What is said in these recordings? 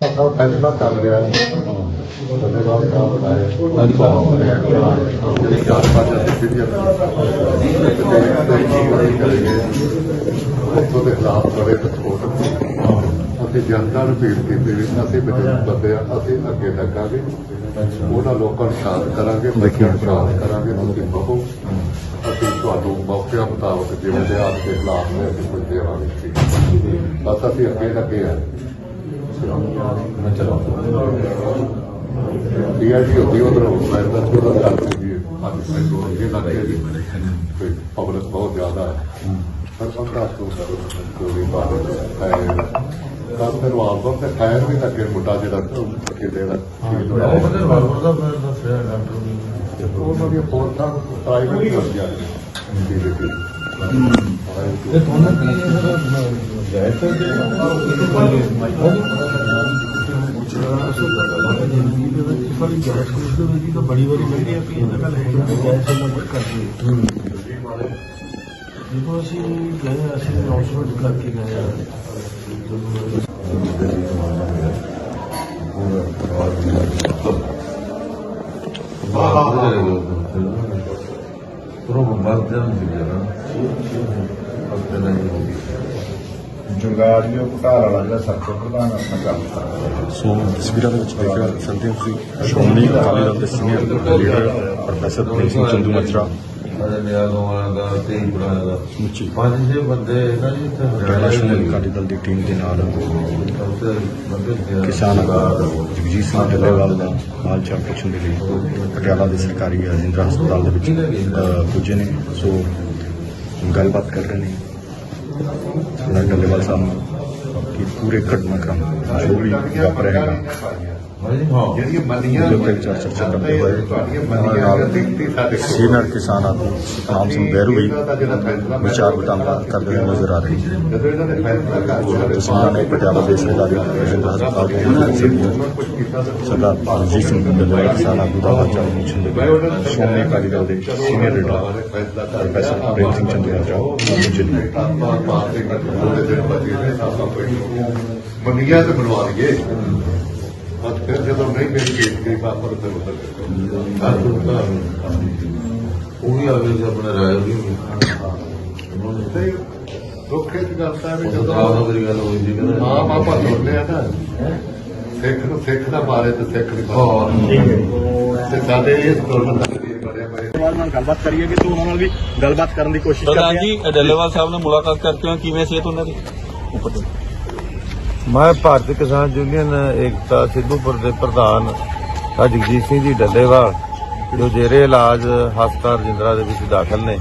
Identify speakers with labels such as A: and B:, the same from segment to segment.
A: ਪਤਾ ਫੈਸਲਾ ਕਰ ਲਿਆ ਉਹਦੇ ਬਾਅਦ ਕੰਮ ਬਣਾਇਆ ਜਿਹੜੀ ਚਾਰ ਪੰਜ ਅਸੀਂ ਵੀਡੀਓ ਦੇ ਖਿਲਾਫ ਬੜੇ ਵਿਸਫੋਟ ਅਸੀਂ ਜਨਤਾ ਨੂੰ ਅਪੀਲ ਕੀਤੀ ਵੀ ਅਸੀਂ ਬਜ਼ੁਰਗ ਅਸੀਂ ਅੱਗੇ ਲੱਗਾਂਗੇ ਉਹਨਾਂ ਲੋਕਾਂ ਨੂੰ ਸ਼ਾਂਤ ਕਰਾਂਗੇ ਬੱਚਿਆਂ ਨੂੰ ਸ਼ਾਂਤ ਕਰਾਂਗੇ ਤੁਸੀਂ ਬਹੋ ਅਸੀਂ ਤੁਹਾਨੂੰ ਮੌਕਿਆਂ ਮੁਤਾਬਕ ਜਿਵੇਂ ਦੇ ਆਪ ਦੇ ਖਿਲਾਫ ਨੇ ਅਸੀਂ ਕੁਝ ਦੇਵਾਂਗੇ ਬਸ ਅਸੀਂ ਅੱਗੇ ਲੱਗੇ ਆ ਡੀਆਈਜੀ ਹੋਈ ਉਧਰ ਮੈਂ ਤਾਂ ਪੂਰਾ ਕਰ ਦਿੱਤੀ ਅੱਜ ਮੈਨੂੰ ਅੱਗੇ ਲੱਗੇ ਜੀ ਕੋਈ ਪਬਲਿਕ ਬਹੁਤ ਜ਼ਿਆਦਾ ਹੈ ਪਰ ਬੰਦਾ ਤੋਂ ਕੋਈ ਬਾਤ ਹੈ ਕੰਮ ਫਿਰ ਵਾਪਸ ਤੇ ਖੈਰ ਵੀ ਲੱਗੇ ਮੁੰਡਾ ਜਿਹੜਾ ਕਿਤੇ ਦਾ ਉਹਨਾਂ ਦੀ ਫੋਰਸਾਂ ਪ੍ਰਾਈਵੇਟ ਕਰ ਗਿਆ ਜੀ। ਜੀ
B: ਤੁਹਾਨੂੰ ਕੀ ਇਹ ਸਰ ਗੈਸ ਬੜੀ ਵਾਰੀ ਮਿਲਦੀ ਹੈ। ਕਿ ਇਹਨਾਂ ਨਾਲ ਗੈਸ ਨੰਬਰ ਕਰਦੇ ਜਦੋਂ ਅਸੀਂ ਗਏ ਅਸੀਂ ਅਨਾਉਂਸਮੈਂਟ ਕਰਕੇ ਗਏ
C: ਜੁਗਾੜੀਓ ਘਟਾਰ ਵਾਲਾ ਜਿਹੜਾ ਸਰਕਲ ਪ੍ਰਧਾਨ ਆਪਣਾ ਕੰਮ ਕਰਦਾ
D: ਸੋ ਤਸਵੀਰਾਂ ਦੇ ਵਿੱਚ ਦੇਖ ਸਕਦੇ ਹੋ ਤੁਸੀਂ ਸ਼੍ਰੋਮਣੀ ਅਕਾਲੀ ਦਲ ਦੇ senior leader professor Prem Singh Chandu Majra ਸਮੁੱਚੀ
B: ਪੰਜ ਛੇ ਬੰਦੇ ਇਹਨਾਂ ਜੀ ਇੱਥੇ
D: ਪਟਿਆਲਾ ਸ਼੍ਰੋਮਣੀ ਅਕਾਲੀ ਦਲ ਦੀ ਟੀਮ ਦੇ ਨਾਲ ਕਿਸਾਨ ਜਗਜੀਤ ਸਿੰਘ ਢੱਲੇਵਾਲ ਦਾ ਮਾਲ ਚਾਪਰੇਸ਼ਨ ਦੇ ਲਈ ਪਟਿਆਲਾ ਦੇ ਸਰਕਾਰੀ ਰਜਿੰਦਰਾ ਹਸਪਤਾਲ ਦੇ ਵਿੱਚ ਪੁੱਜੇ ਨੇ। ਸੋ ਗੱਲਬਾਤ ਕਰ ਰਹੇ ਨੇ। ਢੱਲੇਵਾਲ ਸਾਹਿਬ ਕਿ ਪੂਰੇ ਘਟਨਾਕ੍ਰਮ ਜੋ ਵੀ ਵਾਪਰ ਰਿਹਾ ਹੈਗਾ।
C: ਜਿਹੜੀਆਂ ਮੰਨੀਆਂ
D: ਉਹਦੇ ਉੱਤੇ ਵਿਚਾਰ ਚਰਚਾ ਕਰਦੇ ਹੋਏ
C: ਤੁਹਾਡੀਆਂ ਮੰਨੀਆਂ ਦਿੱਤੀ ਸਾਡੇ ਕੋਲ
D: ਸੀਨੀਅਰ ਕਿਸਾਨ ਆਗੂ ਸਤਨਾਮ ਸਿੰਘ ਬਹਿਰੂ ਵੀ ਵਿਚਾਰ ਵਟਾਂਦਰਾ ਕਰਦੇ ਹੋਏ ਨਜ਼ਰ ਆ ਰਹੇ ਨੇ
C: ਜਦੋਂ ਇਹਨਾਂ ਨੇ ਫੈਸਲਾ ਕਰ ਲਿਆ
D: ਤਸਵੀਰਾਂ ਨੇ ਪਟਿਆਲਾ ਦੇ ਸਰਕਾਰੀ ਰਜਿੰਦਰ ਹਸਪਤਾਲ ਦੇ ਵਿੱਚ ਸਰਦਾਰ ਰਣਜੀਤ ਸਿੰਘ ਢੱਲੇਵਾਲ ਕਿਸਾਨ ਆਗੂ ਦਾ ਬੱਚਾ ਮੁੱਛਣ ਦੇ ਵਿੱਚ ਸ਼੍ਰੋਮਣੀ ਅਕਾਲੀ ਦਲ ਦੇ senior leader professor Prem Singh Chandu Majra ਜਿਨ੍ਹਾਂ
C: ਮੰਨੀਆਂ ਤੇ ਬਣਵਾ ਲਈਏ ਫਿਰ ਜਦੋਂ ਨਹੀਂ ਮੇਰੀ ਕੇਸ ਗਈ ਵਾਪਰ ਤੇ ਉਧਰ
B: ਉਹ ਵੀ ਆ ਗਏ ਸੀ ਆਪਣੇ ਰਾਏ ਵੀ
C: ਤੇ ਦੁੱਖ ਇਸ ਗੱਲ ਦਾ ਵੀ
B: ਜਦੋਂ ਮੇਰੀ ਗੱਲ ਹੋਈ ਕਹਿੰਦਾ।
C: ਆਪਾਂ ਆ ਨਾ। ਸਿੱਖ ਨੂੰ ਸਿੱਖ ਦਾ ਤੇ ਸਿੱਖ ਤੇ ਸਾਡੇ ਇਸ ਦਾ ਬੜਿਆ
D: ਨਾਲ ਗੱਲਬਾਤ ਕਰੀਏ ਕਿ ਤੂੰ ਉਹਨਾਂ ਨਾਲ ਵੀ ਗੱਲਬਾਤ ਕਰਨ ਦੀ ਕੋਸ਼ਿਸ਼
E: ਪ੍ਰਧਾਨ ਜੀ ਡੱਲੇਵਾਲ ਸਾਹਿਬ ਨਾਲ ਮੁਲਾਕਾਤ ਕਰਕੇ ਹੋ ਕਿਵੇਂ ਸਿਹਤ ਉਹਨਾਂ ਦੀ? ਉੱਪਰ ਤੋਂ।
F: ਮੈਂ ਭਾਰਤੀ ਕਿਸਾਨ ਯੂਨੀਅਨ ਏਕਤਾ ਸਿੱਧੂਪੁਰ ਦੇ ਪ੍ਰਧਾਨ ਜਗਜੀਤ ਸਿੰਘ ਜੀ ਡੱਲੇਵਾਲ, ਜੋ ਜੇਰੇ ਇਲਾਜ ਹਸਪਤਾਲ ਰਜਿੰਦਰਾ ਦੇ ਵਿੱਚ ਦਾਖਲ ਨੇ।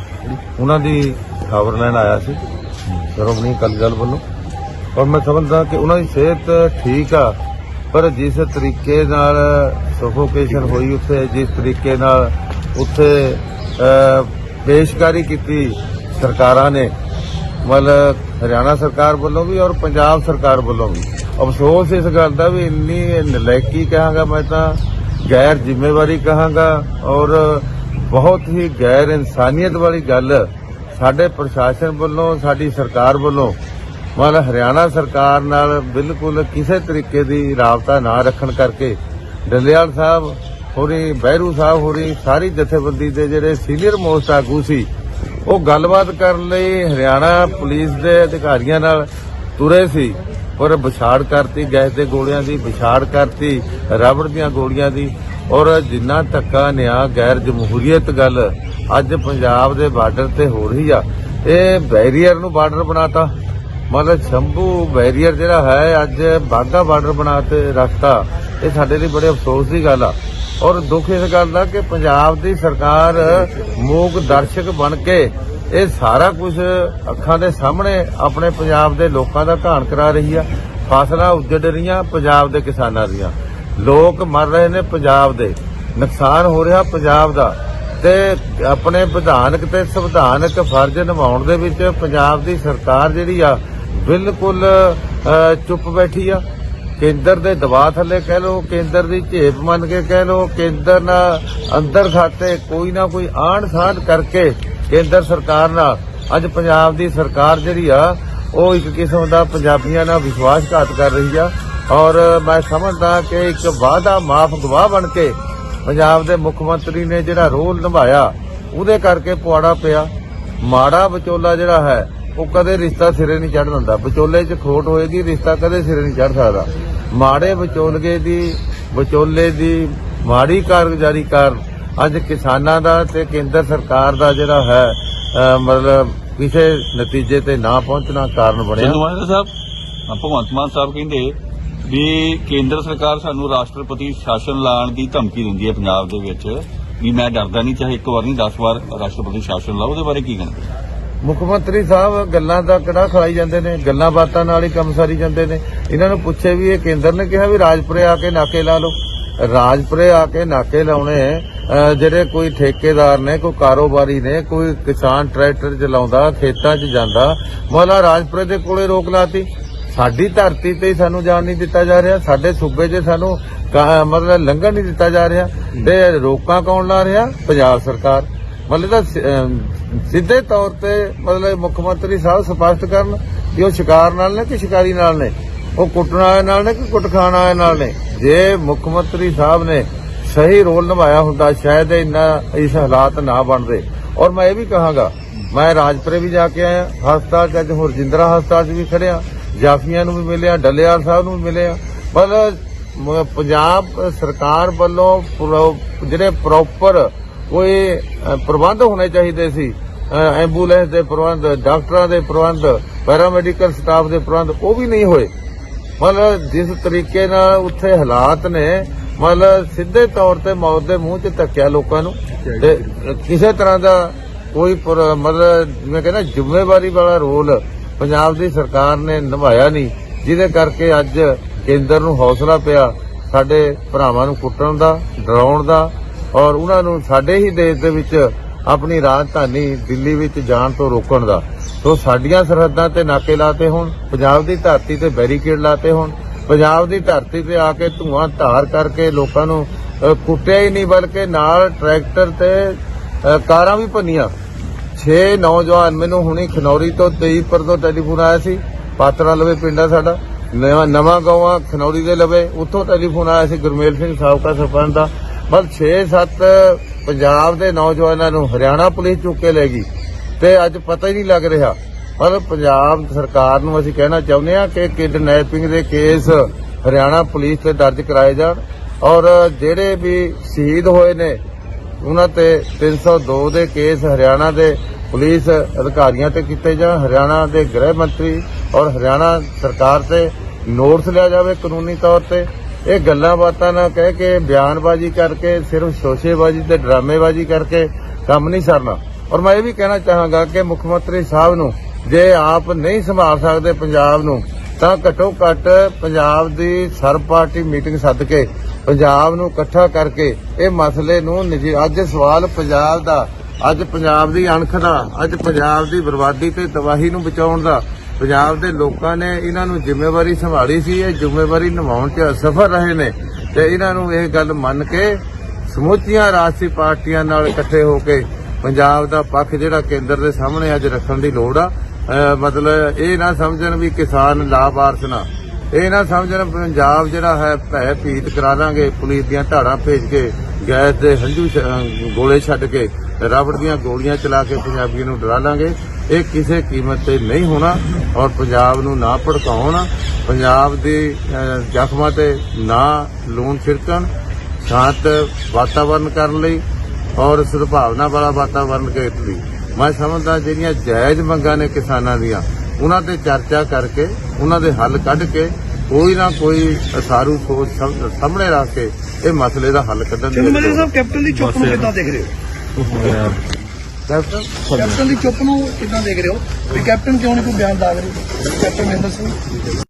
F: ਉਹਨਾਂ ਦੀ ਖਬਰ ਲੈਣ ਆਇਆ ਸੀ। ਸ਼੍ਰੋਮਣੀ ਅਕਾਲੀ ਦਲ ਵੱਲੋਂ। ਔਰ ਮੈਂ ਸਮਝਦਾ ਕਿ ਉਹਨਾਂ ਦੀ ਸਿਹਤ ਠੀਕ ਆ, ਪਰ ਜਿਸ ਤਰੀਕੇ ਨਾਲ ਸਫੋਕੇਸ਼ਨ ਹੋਈ ਉੱਥੇ, ਜਿਸ ਤਰੀਕੇ ਨਾਲ ਉੱਥੇ ਪੇਸ਼ਕਾਰੀ ਕੀਤੀ ਸਰਕਾਰਾਂ ਨੇ, ਮਤਲਬ ਹਰਿਆਣਾ ਸਰਕਾਰ ਵੱਲੋਂ ਵੀ ਔਰ ਪੰਜਾਬ ਸਰਕਾਰ ਵੱਲੋਂ ਵੀ। ਅਫਸੋਸ ਇਸ ਗੱਲ ਦਾ ਵੀ ਇੰਨੀ ਨਲਾਇਕੀ ਕਹਾਂਗਾ ਮੈਂ ਤਾਂ, ਗੈਰ ਜ਼ਿੰਮੇਵਾਰੀ ਕਹਾਂਗਾ ਔਰ ਬਹੁਤ ਹੀ ਗੈਰ ਇਨਸਾਨੀਅਤ ਵਾਲੀ ਗੱਲ ਸਾਡੇ ਪ੍ਰਸ਼ਾਸਨ ਵੱਲੋਂ, ਸਾਡੀ ਸਰਕਾਰ ਵੱਲੋਂ ਮਤਲਬ ਹਰਿਆਣਾ ਸਰਕਾਰ ਨਾਲ ਬਿਲਕੁਲ ਕਿਸੇ ਤਰੀਕੇ ਦੀ ਰਾਬਤਾ ਨਾ ਰੱਖਣ ਕਰਕੇ ਡੱਲੇਵਾਲ ਸਾਹਿਬ, ਹੋਰੀ ਬਹਿਰੂ ਸਾਹਿਬ ਹੋਰੀ ਸਾਰੀ ਜਥੇਬੰਦੀ ਦੇ ਜਿਹੜੇ ਸੀਨੀਅਰ ਮੋਸਟ ਆਗੂ ਸੀ ਉਹ ਗੱਲਬਾਤ ਕਰਨ ਲਈ ਹਰਿਆਣਾ ਪੁਲਿਸ ਦੇ ਅਧਿਕਾਰੀਆਂ ਨਾਲ ਤੁਰੇ ਸੀ ਪਰ ਵਿਛਾੜ ਕਰਤੀ, ਗੈਸ ਦੇ ਗੋਲੀਆਂ ਦੀ ਵਿਛਾੜ ਕਰਤੀ, ਰਬੜ ਦੀਆਂ ਗੋਲੀਆਂ ਦੀ, ਔਰ ਜਿੰਨਾ ਧੱਕਾ ਨਿਆ, ਗੈਰ ਜਮਹੂਰੀਅਤ ਗੱਲ ਅੱਜ ਪੰਜਾਬ ਦੇ ਬਾਰਡਰ ਤੇ ਹੋ ਰਹੀ ਆ। ਇਹ ਬੈਰੀਅਰ ਨੂੰ ਬਾਰਡਰ ਬਣਾਤਾ। ਮਤਲਬ ਸ਼ੰਭੂ ਬੈਰੀਅਰ ਜਿਹੜਾ ਹੈ, ਅੱਜ ਬਾਗਾ ਬਾਰਡਰ ਬਣਾ ਤੇ ਰੱਖਤਾ ਇਹ ਸਾਡੇ ਲਈ ਬੜੇ ਅਫਸੋਸ ਦੀ ਗੱਲ ਆ। ਔਰ ਦੁੱਖ ਇਸ ਗੱਲ ਦਾ ਕਿ ਪੰਜਾਬ ਦੀ ਸਰਕਾਰ ਮੂਕ ਦਰਸ਼ਕ ਬਣ ਕੇ ਇਹ ਸਾਰਾ ਕੁਝ ਅੱਖਾਂ ਦੇ ਸਾਹਮਣੇ ਆਪਣੇ ਪੰਜਾਬ ਦੇ ਲੋਕਾਂ ਦਾ ਘਾਣ ਕਰਾ ਰਹੀ ਆ। ਫਸਲਾਂ ਉੱਜੜ ਰਹੀਆਂ ਪੰਜਾਬ ਦੇ ਕਿਸਾਨਾਂ ਦੀਆਂ। ਲੋਕ ਮਰ ਰਹੇ ਨੇ ਪੰਜਾਬ ਦੇ। ਨੁਕਸਾਨ ਹੋ ਰਿਹਾ ਪੰਜਾਬ ਦਾ। ਤੇ ਆਪਣੇ ਵਿਧਾਨਕ ਤੇ ਸੰਵਿਧਾਨਕ ਫਰਜ਼ ਨਿਭਾਉਣ ਦੇ ਵਿੱਚ ਪੰਜਾਬ ਦੀ ਸਰਕਾਰ ਜਿਹੜੀ ਆ ਬਿਲਕੁਲ ਚੁੱਪ ਬੈਠੀ ਆ। ਕੇਂਦਰ ਦੇ ਦਬਾਅ ਥੱਲੇ ਕਹਿ ਲਓ, ਕੇਂਦਰ ਦੀ ਝੇਪ ਮੰਨ ਕੇ ਕਹਿ ਲਓ, ਕੇਂਦਰ ਨਾਲ ਅੰਦਰ ਖਾਤੇ ਕੋਈ ਨਾ ਕੋਈ ਆਣ ਸਾਧ ਕਰਕੇ ਕੇਂਦਰ ਸਰਕਾਰ ਨਾਲ। ਅੱਜ ਪੰਜਾਬ ਦੀ ਸਰਕਾਰ ਜਿਹੜੀ ਆ, ਉਹ ਇੱਕ ਕਿਸਮ ਦਾ ਪੰਜਾਬੀਆਂ ਨਾਲ ਵਿਸ਼ਵਾਸਘਾਤ ਕਰ ਰਹੀ ਆ। ਔਰ ਮੈਂ ਸਮਝਦਾ ਕਿ ਇੱਕ ਵਾਅਦਾ ਮਾਫ ਗਵਾਹ ਬਣ ਕੇ ਪੰਜਾਬ ਦੇ ਮੁੱਖ ਮੰਤਰੀ ਨੇ ਜਿਹੜਾ ਰੋਲ ਨਿਭਾਇਆ, ਉਹਦੇ ਕਰਕੇ ਪੁਆੜਾ ਪਿਆ। ਮਾੜਾ ਵਿਚੋਲਾ ਜਿਹੜਾ ਹੈ ਉਹ ਕਦੇ ਰਿਸ਼ਤਾ ਸਿਰੇ ਨਹੀਂ ਚੜ੍ਹ ਦਿੰਦਾ। ਵਿਚੋਲੇ 'ਚ ਖੋਟ ਹੋਏਗੀ, ਰਿਸ਼ਤਾ ਕਦੇ ਸਿਰੇ ਨਹੀਂ ਚੜ੍ਹ ਸਕਦਾ। ਮਾੜੇ ਵਿਚੋਲਗੇ ਦੀ, ਵਿਚੋਲੇ ਦੀ ਮਾੜੀ ਕਾਰਗੁਜ਼ਾਰੀ ਕਾਰਨ ਅੱਜ ਕਿਸਾਨਾਂ ਦਾ ਤੇ ਕੇਂਦਰ ਸਰਕਾਰ ਦਾ ਜਿਹੜਾ ਹੈ ਮਤਲਬ ਕਿਸੇ ਨਤੀਜੇ ਤੇ ਨਾ ਪਹੁੰਚਣਾ ਕਾਰਨ ਬਣਿਆ।
E: ਚੰਦੂਮਾਜਰਾ ਸਾਹਿਬ ਭਗਵੰਤ ਮਾਨ ਸਾਹਿਬ ਕਹਿੰਦੇ ਵੀ ਕੇਂਦਰ ਸਰਕਾਰ ਸਾਨੂੰ ਰਾਸ਼ਟਰਪਤੀ ਸ਼ਾਸਨ ਲਾਉਣ ਦੀ ਧਮਕੀ ਦਿੰਦੀ ਹੈ ਪੰਜਾਬ ਦੇ ਵਿੱਚ ਵੀ ਮੈਂ ਡਰਦਾ ਨਹੀਂ, ਚਾਹੇ ਇੱਕ ਵਾਰ ਨਹੀਂ 10 ਵਾਰ ਰਾਸ਼ਟਰਪਤੀ ਸ਼ਾਸਨ ਲਾਓ, ਉਹਦੇ ਬਾਰੇ ਕੀ ਕਹਿੰਦੇ
F: ਮੁੱਖ ਮੰਤਰੀ ਸਾਹਿਬ ਗੱਲਾਂ ਦਾ ਕੜਾ ਖਲਾਈ ਜਾਂਦੇ ਨੇ, ਗੱਲਾਂ ਬਾਤਾਂ ਨਾਲ ਹੀ ਕੰਮ ਸਾਰੀ ਜਾਂਦੇ ਨੇ। ਇਹਨਾਂ ਨੂੰ ਪੁੱਛੇ ਵੀ ਇਹ ਕੇਂਦਰ ਨੇ ਕਿਹਾ ਵੀ ਰਾਜਪੁਰੇ ਆ ਕੇ ਨਾਕੇ ਲਾ ਲਓ। ਰਾਜਪੁਰੇ ਆ ਕੇ ਨਾਕੇ ਲਾਉਣੇ ਜਿਹੜੇ ਕੋਈ ਠੇਕੇਦਾਰ ਨੇ, ਕੋਈ ਕਾਰੋਬਾਰੀ ਨੇ, ਕੋਈ ਕਿਸਾਨ ਟਰੈਕਟਰ ਚਲਾਉਂਦਾ, ਖੇਤਾਂ 'ਚ ਜਾਂਦਾ, ਮੌਲਾ ਰਾਜਪੁਰੇ ਦੇ ਕੋਲੇ ਰੋਕ ਲਾਤੀ। ਸਾਡੀ ਧਰਤੀ ਤੇ ਸਾਨੂੰ ਜਾਣ ਨਹੀਂ ਦਿੱਤਾ ਜਾ ਰਿਹਾ, ਸਾਡੇ ਸੂਬੇ 'ਚ ਸਾਨੂੰ ਮਤਲਬ ਲੰਘਣ ਨਹੀਂ ਦਿੱਤਾ ਜਾ ਰਿਹਾ। ਤੇ ਰੋਕਾਂ ਕੌਣ ਲਾ ਰਿਹਾ? ਪੰਜਾਬ ਸਰਕਾਰ। ਮਤਲਬ ਤਾਂ ਸਿੱਧੇ ਤੌਰ ਤੇ ਮਤਲਬ ਮੁੱਖ ਮੰਤਰੀ ਸਾਹਿਬ ਸਪਸ਼ਟ ਕਰਨ ਕਿ ਉਹ ਸ਼ਿਕਾਰ ਨਾਲ ਨੇ ਕਿ ਸ਼ਿਕਾਰੀ ਨਾਲ ਨੇ? ਉਹ ਕੁੱਟਣ ਵਾਲੇ ਨਾਲ ਨੇ ਕਿ ਕੁੱਟ ਖਾਣ ਵਾਲੇ ਨਾਲ ਨੇ? ਜੇ ਮੁੱਖ ਮੰਤਰੀ ਸਾਹਿਬ ਨੇ ਸਹੀ ਰੋਲ ਨਿਭਾਇਆ ਹੁੰਦਾ, ਸ਼ਾਇਦ ਇੰਨਾ ਇਸ ਹਾਲਾਤ ਨਾ ਬਣਦੇ। ਔਰ ਮੈਂ ਇਹ ਵੀ ਕਹਾਂਗਾ, ਮੈਂ ਰਾਜਪੁਰੇ ਵੀ ਜਾ ਕੇ ਆਇਆ, ਹਸਪਤਾਲ ਚ ਅੱਜ ਹੋਰ ਹਸਪਤਾਲ ਚ ਵੀ ਖੜਿਆ, ਜਾਫੀਆਂ ਨੂੰ ਵੀ ਮਿਲਿਆ ਡੱਲੇਵਾਲ ਸਾਹਿਬ ਨੂੰ ਵੀ ਮਿਲਿਆ। ਮਤਲਬ ਪੰਜਾਬ ਸਰਕਾਰ ਵੱਲੋਂ ਜਿਹੜੇ ਪ੍ਰੋਪਰ ਕੋਈ ਪ੍ਰਬੰਧ ਹੋਣੇ ਚਾਹੀਦੇ ਸੀ। ਅ, ਐਂਬੂਲੈਂਸ ਦੇ ਪ੍ਰਬੰਧ ਡਾਕਟਰਾਂ ਦੇ ਪ੍ਰਬੰਧ ਪੈਰਾਮੈਡੀਕਲ ਸਟਾਫ ਦੇ ਪ੍ਰਬੰਧ ਉਹ ਵੀ ਨਹੀਂ ਹੋਏ। ਮਤਲਬ ਜਿਸ ਤਰੀਕੇ ਨਾਲ ਉੱਥੇ ਹਾਲਾਤ ਨੇ ਮਤਲਬ ਸਿੱਧੇ ਤੌਰ ਤੇ ਮੌਤ ਦੇ ਮੂੰਹ 'ਚ ਧੱਕਿਆ ਲੋਕਾਂ ਨੂੰ। ਤੇ ਕਿਸੇ ਤਰ੍ਹਾਂ ਦਾ ਕੋਈ ਮਤਲਬ ਮੈਂ ਕਹਿੰਦਾ ਜ਼ਿੰਮੇਵਾਰੀ ਵਾਲਾ ਰੋਲ ਪੰਜਾਬ ਦੀ ਸਰਕਾਰ ਨੇ ਨਿਭਾਇਆ ਨਹੀਂ। ਜਿਹਦੇ ਕਰਕੇ ਅੱਜ ਕੇਂਦਰ ਨੂੰ ਹੌਸਲਾ ਪਿਆ ਸਾਡੇ ਭਰਾਵਾਂ ਨੂੰ ਕੁੱਟਣ ਦਾ ਡਰਾਉਣ ਦਾ ਔਰ ਉਹਨਾਂ ਨੂੰ ਸਾਡੇ ਹੀ ਦੇਸ਼ ਦੇ ਵਿੱਚ ਆਪਣੀ ਰਾਜਧਾਨੀ ਦਿੱਲੀ ਵਿੱਚ ਜਾਣ ਤੋਂ ਰੋਕਣ ਦਾ। ਸੋ ਸਾਡੀਆਂ ਸਰਹੱਦਾਂ ਤੇ ਨਾਕੇ ਲਾਤੇ ਹੋਣ, ਪੰਜਾਬ ਦੀ ਧਰਤੀ ਤੇ ਬੈਰੀਕੇਡ ਲਾਤੇ ਹੋਣ, ਪੰਜਾਬ ਦੀ ਧਰਤੀ ਤੇ ਆ ਕੇ ਧੂਆਂ ਧਾਰ ਕਰਕੇ ਲੋਕਾਂ ਨੂੰ ਕੁੱਟਿਆ ਹੀ ਨਹੀਂ ਬਲਕਿ ਨਾਲ ਟਰੈਕਟਰ ਤੇ ਕਾਰਾਂ ਵੀ ਭੰਨੀਆਂ। 6 ਨੌਜਵਾਨ ਮੈਨੂੰ ਹੁਣੀ ਖਨੌਰੀ ਤੋਂ ਤੇਜ਼ਪੁਰ ਤੋਂ ਟੈਲੀਫੋਨ ਆਇਆ ਸੀ। ਪਾਤਰਾ ਲਵੇ ਪਿੰਡ ਆ ਸਾਡਾ। ਨਵਾਂ ਨਵਾਂ ਗਾਵਾਂ ਖਨੌਰੀ ਦੇ ਲਵੇ, ਉੱਥੋਂ ਟੈਲੀਫੋਨ ਆਇਆ ਸੀ ਗੁਰਮੇਲ ਸਿੰਘ ਸਾਬਕਾ ਸਰਪੰਚ ਦਾ। ਬਸ 6-7 ਪੰਜਾਬ ਦੇ ਨੌਜਵਾਨਾਂ ਨੂੰ ਹਰਿਆਣਾ ਪੁਲਿਸ ਚੁੱਕ ਕੇ ਲੈ ਗਈ ਤੇ ਅੱਜ ਪਤਾ ਹੀ ਨਹੀਂ ਲੱਗ ਰਿਹਾ। ਪਰ ਪੰਜਾਬ ਸਰਕਾਰ ਨੂੰ ਅਸੀਂ ਕਹਿਣਾ ਚਾਹੁੰਦੇ ਹਾਂ ਕਿ ਕਿਡਨੈਪਿੰਗ ਦੇ ਕੇਸ ਹਰਿਆਣਾ ਪੁਲਿਸ ਤੇ ਦਰਜ ਕਰਾਏ ਜਾਣ ਔਰ ਜਿਹੜੇ ਵੀ ਸ਼ਹੀਦ ਹੋਏ ਨੇ, ਉਹਨਾਂ ਤੇ 302 ਦੇ ਕੇਸ ਹਰਿਆਣਾ ਦੇ ਪੁਲਿਸ ਅਧਿਕਾਰੀਆਂ ਤੇ ਕੀਤੇ ਜਾਣ। ਹਰਿਆਣਾ ਦੇ ਗ੍ਰਹਿ ਮੰਤਰੀ ਔਰ ਹਰਿਆਣਾ ਸਰਕਾਰ ਤੇ ਨੋਟਿਸ ਲਿਆ ਜਾਵੇ ਕਾਨੂੰਨੀ ਤੌਰ ਤੇ। ਇਹ ਗੱਲਾਂ ਬਾਤਾਂ ਨਾ ਕਹਿ ਕੇ, ਬਿਆਨਬਾਜ਼ੀ ਕਰਕੇ, ਸਿਰਫ ਸ਼ੋਸ਼ੇਬਾਜ਼ੀ ਤੇ ਡਰਾਮੇਬਾਜ਼ੀ ਕਰਕੇ ਕੰਮ ਨਹੀਂ ਸਰਨਾ। ਔਰ ਮੈਂ ਇਹ ਵੀ ਕਹਿਣਾ ਚਾਹਾਂਗਾ ਕਿ ਮੁੱਖ ਮੰਤਰੀ ਸਾਹਿਬ ਨੂੰ ਜੇ ਆਪ ਨਹੀਂ ਸੰਭਾਲ ਸਕਦੇ ਪੰਜਾਬ ਨੂੰ, ਤਾਂ ਘੱਟੋ ਘੱਟ ਪੰਜਾਬ ਦੀ ਸਰਬ ਪਾਰਟੀ ਮੀਟਿੰਗ ਸੱਦ ਕੇ, ਪੰਜਾਬ ਨੂੰ ਇਕੱਠਾ ਕਰਕੇ ਇਹ ਮਸਲੇ ਨੂੰ ਨਿਜੀ ਅੱਜ ਸਵਾਲ ਪੰਜਾਬ ਦਾ, ਅੱਜ ਪੰਜਾਬ ਦੀ ਅਣਖ ਦਾ ਅੱਜ ਪੰਜਾਬ ਦੀ ਬਰਬਾਦੀ ਤੇ ਤਬਾਹੀ ਨੂੰ ਬਚਾਉਣ ਦਾ ਪੰਜਾਬ ਦੇ ਲੋਕਾਂ ਨੇ ਇਹਨਾਂ ਨੂੰ ਜ਼ਿੰਮੇਵਾਰੀ ਸੰਭਾਲੀ ਸੀ, ਇਹ ਜ਼ਿੰਮੇਵਾਰੀ ਨਿਭਾਉਣ 'ਚ ਅਸਫਲ ਰਹੇ ਨੇ ਤੇ ਇਹਨਾਂ ਨੂੰ ਇਹ ਗੱਲ ਮੰਨ ਕੇ ਸਮੁੱਚੀਆਂ ਰਾਜਸੀ ਪਾਰਟੀਆਂ ਨਾਲ ਇਕੱਠੇ ਹੋ ਕੇ ਪੰਜਾਬ ਦਾ ਪੱਖ ਜਿਹੜਾ ਕੇਂਦਰ ਦੇ ਸਾਹਮਣੇ ਅੱਜ ਰੱਖਣ ਦੀ ਲੋੜ ਆ। ਮਤਲਬ ਇਹ ਨਾ ਸਮਝਣ ਵੀ ਕਿਸਾਨ ਲਾਭਾਰਥ ਨਾ। ਇਹ ਨਾ ਸਮਝਣ ਪੰਜਾਬ ਜਿਹੜਾ ਹੈ ਭੈ ਭੀਤ ਕਰਾ ਦਾਂਗੇ, ਪੁਲਿਸ ਦੀਆਂ ਧਾੜਾਂ ਭੇਜ ਕੇ ਗੈਸ ਦੇ ਹੰਝੂ ਗੋਲੇ ਛੱਡ ਕੇ। ਰਬੜ ਦੀਆਂ ਗੋਲੀਆਂ ਚਲਾ ਕੇ ਪੰਜਾਬੀਆਂ ਨੂੰ ਡਰਾ ਲਾਂਗੇ। ਇਹ ਕਿਸੇ ਕੀਮਤ ਤੇ ਨਹੀਂ ਹੋਣਾ ਔਰ ਪੰਜਾਬ ਨੂੰ ਨਾ ਭੜਕਾਉਣ ਪੰਜਾਬ ਦੇ ਜ਼ਖਮਾਂ ਤੇ ਨਾ ਲੂਣ ਛਿੜਕਣ ਸ਼ਾਂਤ ਵਾਤਾਵਰਨ ਕਰਨ ਲਈ ਔਰ ਸਦਭਾਵਨਾ ਵਾਲਾ ਵਾਤਾਵਰਨ ਕੇ ਲਈ। ਮੈਂ ਸਮਝਦਾ ਜਿਹੜੀਆਂ ਜਾਇਜ਼ ਮੰਗਾਂ ਨੇ ਕਿਸਾਨਾਂ ਦੀਆਂ ਉਹਨਾਂ ਤੇ ਚਰਚਾ ਕਰਕੇ ਉਹਨਾਂ ਦੇ ਹੱਲ ਕੱਢ ਕੇ ਕੋਈ ਨਾ ਕੋਈ ਅਸਾਰੂ ਸੋਚ ਸਾਹਮ- ਸਾਹਮਣੇ ਰੱਖ ਕੇ ਇਹ ਮਸਲੇ ਦਾ ਹੱਲ ਕੱਢਣ ਦੀ
G: ਸਾਹਿਬ ਕੈਪਟਨ ਦੀ ਚੁੱਪ ਨੂੰ ਕਿੱਦਾਂ ਦੇਖ ਰਹੇ ਹੋ?
F: ਕੈਪਟਨ?
G: ਕੈਪਟਨ ਦੀ ਚੁੱਪ ਨੂੰ ਕਿੱਦਾਂ ਦੇਖ ਰਹੇ ਹੋ? ਵੀ ਕੈਪਟਨ ਕਿਉਂ ਨਹੀਂ ਕੋਈ ਬਿਆਨ ਦਾਗ ਰਿਹਾ? ਕੈਪਟਨ ਮਹਿੰਦਰ ਸਿੰਘ?